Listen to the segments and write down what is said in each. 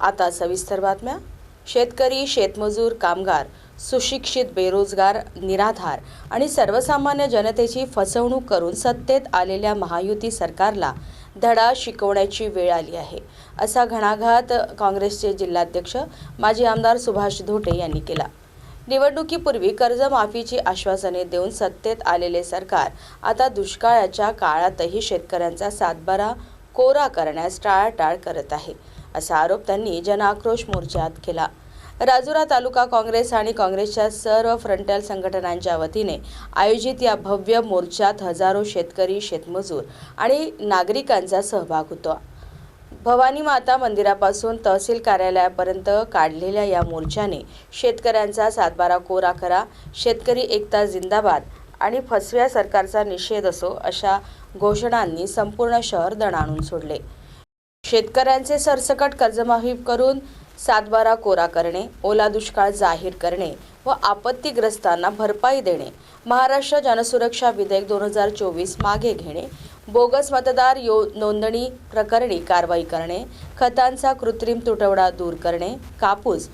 आता सविस्तर बातम्या. शेतकरी शेतमजूर कामगार सुशिक्षित बेरोजगार निराधार आणि सर्वसामान्य जनतेची फसवणूक करून सत्तेत आलेल्या महायुती सरकारला धडा शिकवण्याची वेळ आली आहे. असा घणाघात काँग्रेसचे जिल्हाध्यक्ष माजी आमदार सुभाष धोटे यांनी केला. निवडणुकीपूर्वी कर्जमाफीची आश्वासने देऊन सत्तेत आलेले सरकार आता दुष्काळाच्या काळातही शेतकऱ्यांचा सातबारा कोरा करण्यास टाळाटाळ करत आहे असा आरोप त्यांनी जनआक्रोश मोर्चात केला. राजुरा तालुका काँग्रेस आणि काँग्रेसच्या सर्व फ्रंटल संघटनांच्या वतीने आयोजित या भव्य मोर्चात हजारो शेतकरी शेतमजूर आणि नागरिकांचा सहभाग होता. भवानी माता मंदिरापासून तहसील कार्यालयापर्यंत काढलेल्या या मोर्चाने शेतकऱ्यांचा सातबारा कोरा करा शेतकरी एकता जिंदाबाद आणि फसव्या सरकारचा निषेध असो अशा घोषणांनी संपूर्ण शहर दणाणून सोडले. शेतकऱ्यांचे सरसकट कर्जमाफी करून सातबारा कोरा करणे ओला दुष्काळ जाहीर करणे व आपत्तीग्रस्तांना भरपाई देणे महाराष्ट्र जनसुरक्षा विधेयक दोन हजार चोवीस मागे घेणे बोगस मतदार यो नोंदणी प्रकरणी कारवाई करणे खतांचा कृत्रिम तुटवडा दूर करणे कापूस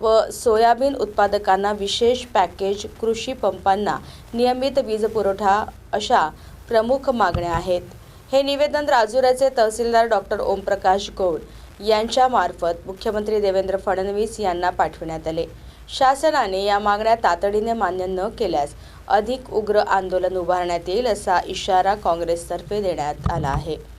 व सोयाबीन उत्पादकांना विशेष पॅकेज कृषी पंपांना नियमित वीज पुरवठा अशा प्रमुख मागण्या आहेत. हे निवेदन राजुऱ्याचे तहसीलदार डॉक्टर ओमप्रकाश गौड यांच्यामार्फत मुख्यमंत्री देवेंद्र फडणवीस यांना पाठविण्यात आले. शासनाने या मागण्या तातडीने मान्य न केल्यास अधिक उग्र आंदोलन उभारण्यात येईल असा इशारा काँग्रेसतर्फे देण्यात आला आहे.